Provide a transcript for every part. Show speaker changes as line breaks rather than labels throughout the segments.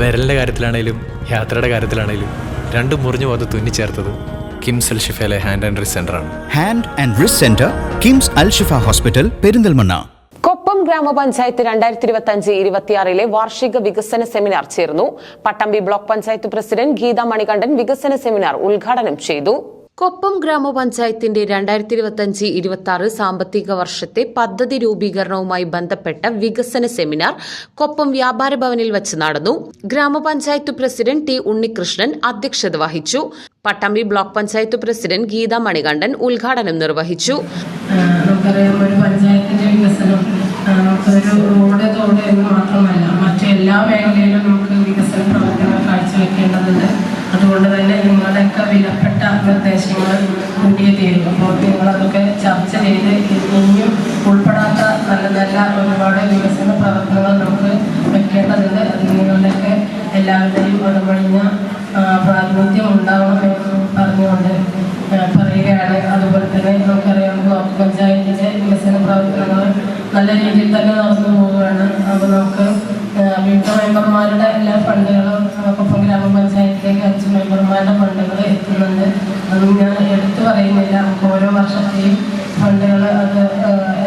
വിരലിന്റെ കാര്യത്തിലാണേലും യാത്രയുടെ കാര്യത്തിലാണേലും രണ്ടും മുറിഞ്ഞു പോകാതെ തുന്നിച്ചേർത്തത് കിംസ് അൽ ഷിഫയിലെ ഹാൻഡ് ആൻഡ് റിസ് ആണ്.
Hand and wrist center KIMS Al Shifa hospital Perinthalmanna.
Koppam ഗ്രാമപഞ്ചായത്ത് രണ്ടായിരത്തി ഇരുപത്തി അഞ്ച് ഇരുപത്തിയാറിലെ വാർഷിക വികസന സെമിനാർ ചേർന്നു. പട്ടമ്പി ബ്ലോക്ക് പഞ്ചായത്ത് പ്രസിഡന്റ് ഗീത മണികണ്ഠൻ വികസന സെമിനാർ ഉദ്ഘാടനം ചെയ്തു. കൊപ്പം ഗ്രാമപഞ്ചായത്തിന്റെ രണ്ടായിരത്തി ഇരുപത്തിയഞ്ച് ഇരുപത്തി ആറ് സാമ്പത്തിക വർഷത്തെ പദ്ധതി രൂപീകരണവുമായി ബന്ധപ്പെട്ട വികസന സെമിനാർ കൊപ്പം വ്യാപാര ഭവനിൽ വച്ച് നടന്നു. ഗ്രാമപഞ്ചായത്ത് പ്രസിഡന്റ് ടി ഉണ്ണികൃഷ്ണൻ അധ്യക്ഷത വഹിച്ചു. പട്ടാമ്പി ബ്ലോക്ക് പഞ്ചായത്ത് പ്രസിഡന്റ് ഗീത മണികണ്ഠൻ ഉദ്ഘാടനം നിർവഹിച്ചു.
നമുക്കറിയാം ഒരു പഞ്ചായത്തിന്റെ വികസനം ഒരു റോഡ് മാത്രമല്ല മറ്റെല്ലാ മേഖലയിലും അതുകൊണ്ട് തന്നെ നിങ്ങളുടെയൊക്കെ വിലപ്പെട്ട നിർദ്ദേശങ്ങൾ കൂടിയേ തീരും അപ്പോൾ നിങ്ങളതൊക്കെ ചർച്ച ചെയ്ത് ഇനിയും ഉൾപ്പെടാത്ത നല്ല നല്ല ഒരുപാട് വികസന പ്രവർത്തനങ്ങൾ നമുക്ക് വെക്കേണ്ടതുണ്ട്. നിങ്ങളുടെയൊക്കെ എല്ലാവരുടെയും ഇടപെടുന്ന പ്രാതിനിധ്യം ഉണ്ടാവണം എന്ന് പറഞ്ഞുകൊണ്ട് പറയുകയാണ്. അതുപോലെ മെമ്പർമാരുടെ ഫണ്ടുകൾ എത്തുന്നുണ്ട്. അതും ഞാൻ എടുത്തു പറയുന്നില്ല. ഓരോ വർഷത്തെയും ഫണ്ടുകൾ അത്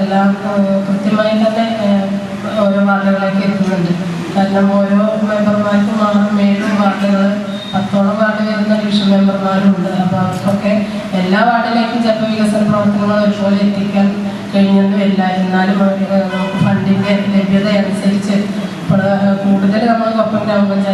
എല്ലാം കൃത്യമായി തന്നെ ഓരോ വാർഡുകളിലേക്ക് എത്തുന്നുണ്ട്. കാരണം ഓരോ മെമ്പർമാർക്കും ആ മേലും വാർഡുകൾ പത്തോളം വാർഡ് വരുന്ന ഡിവിഷൻ മെമ്പർമാരുണ്ട്. അപ്പോൾ അവർക്കൊക്കെ എല്ലാ വാർഡിലേക്കും ചിലപ്പോൾ വികസന പ്രവർത്തനങ്ങൾ ഒരുപോലെ എത്തിക്കാൻ കഴിഞ്ഞൊന്നുമില്ല എന്നാലും നമുക്ക് ഫണ്ടിന്റെ ലഭ്യത അനുസരിച്ച് കൂടുതൽ നമ്മൾ കൊപ്പം നൽകുന്നത്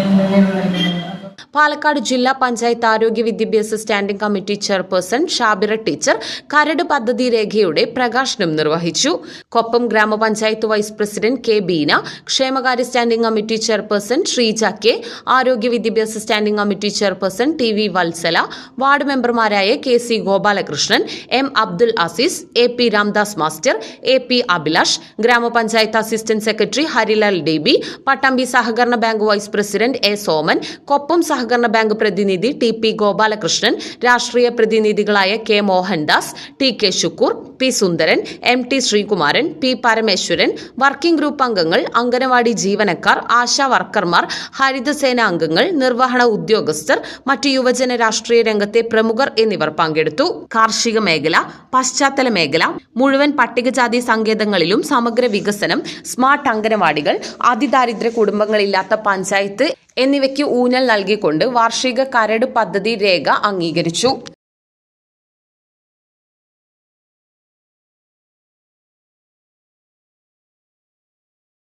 പാലക്കാട് ജില്ലാ പഞ്ചായത്ത് ആരോഗ്യ വിദ്യാഭ്യാസ standing committee chairperson Shabira teacher കരട് പദ്ധതി രേഖയുടെ പ്രകാശനം നിർവഹിച്ചു. കൊപ്പം ഗ്രാമപഞ്ചായത്ത് വൈസ് പ്രസിഡന്റ് കെ ബീന ക്ഷേമകാര്യ standing committee chairperson Sreeja K ആരോഗ്യ വിദ്യാഭ്യാസ standing committee chairperson T V Vatsala ward മെമ്പർമാരായ K C Gopalakrishnan M Abdul Azeez A P Ramdas master A P Abhilash ഗ്രാമപഞ്ചായത്ത് assistant secretary Harilal D Pattambi സഹകരണ bank vice president A Soman Koppam സഹകരണ bank പ്രതിനിധി T P Gopalakrishnan രാഷ്ട്രീയ പ്രതിനിധികളായ K Mohandas T K Shukkur P Sundaran M T Sreekumaran P Parameswaran working group അംഗങ്ങൾ അംഗനവാടി ജീവനക്കാർ ആശാ വർക്കർമാർ ഹരിതസേന അംഗങ്ങൾ നിർവഹണ ഉദ്യോഗസ്ഥർ മറ്റു യുവജന രാഷ്ട്രീയ രംഗത്തെ പ്രമുഖർ എന്നിവർ പങ്കെടുത്തു. കാർഷിക മേഖല പശ്ചാത്തല മേഖല മുഴുവൻ പട്ടികജാതി സങ്കേതങ്ങളിലും സമഗ്ര വികസനം സ്മാർട്ട് അംഗനവാടികൾ അതിദാരിദ്ര്യ കുടുംബങ്ങളില്ലാത്ത പഞ്ചായത്ത് എന്നിവയ്ക്ക് ഊന്നൽ നൽകിക്കൊണ്ട് വാർഷിക കരട് പദ്ധതി രേഖ അംഗീകരിച്ചു.